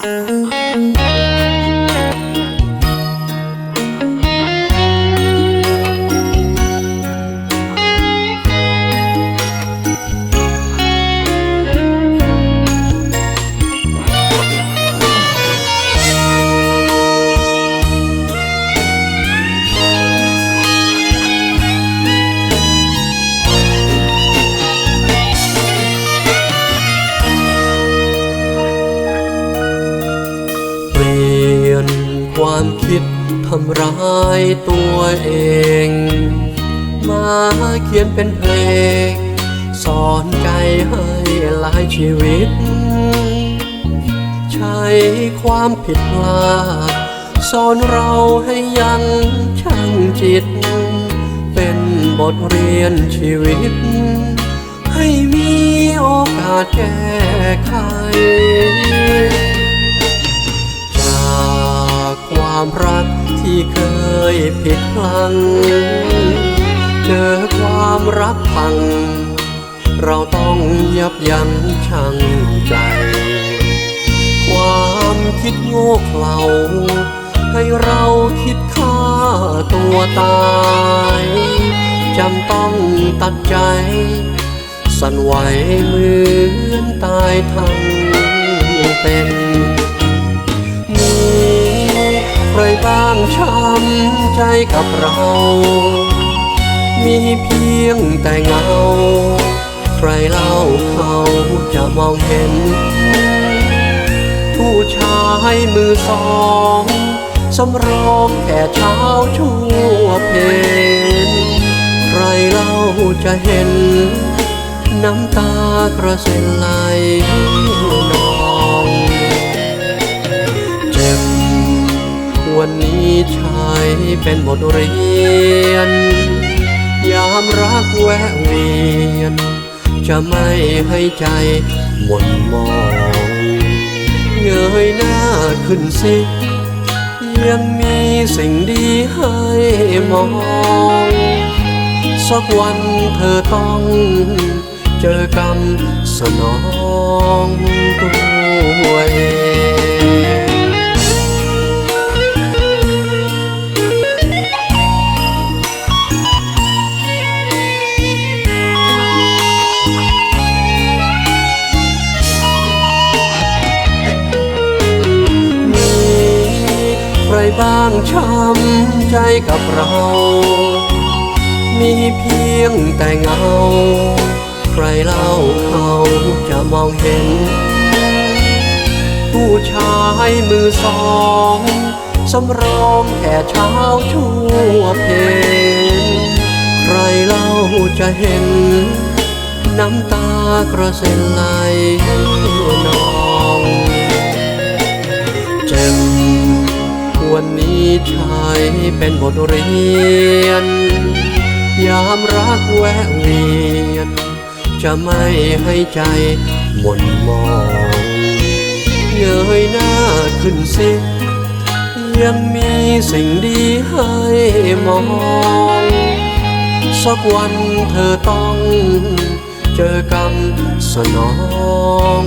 เป ความคิดทำร้ายตัวเอง มาเขียนเป็นเพลง สอนใจให้หลายชีวิต ใช้ความผิดพลาดสอนเราให้ยังช่างจิต เป็นบทเรียนชีวิต ให้มีโอกาสแก้ไข รักพัง เราต้องยับยั้งชั่งใจ ความคิดโง่เขลาให้เราคิดฆ่าตัวตายจำต้องตัดใจ สั่นไหวเหมือนตายทั้งเป็นมีใครบ้างช้ำใจกับเรา มีเพียงแต่เงา ใครเล่าเขาจะมองเห็น ผู้ชายมือสองสำรองแค่เช้าชั่วเพนใครเล่าจะเห็น น้ำตากระเซ็นไหลนองเจ็บวันนี้ใช้เป็นบทเรียน ยามรักแวะเวียน จะไม่ให้ใจหม่นมองเงยหน้าขึ้นสิ ยังมีสิ่งดีให้มอง สักวันเธอต้องเจอกรรมสนองตัวเอง บ้างช้ำใจกับเรา มีเพียงแต่เงา ใครเล่าเขาจะมองเห็น ผู้ชายมือสองสำรองแค่เช้าชั่วเพนใครเล่าจะเห็น น้ำตากระเซ็นไหลนอง เจ็บ วันนี้ใช้เป็นบทเรียน ยามรักแวะเวียน จะไม่ให้ใจหม่นมองเงยหน้าขึ้นสิยังมีสิ่งดีให้มอง สักวันเธอต้องเจอกรรมสนอง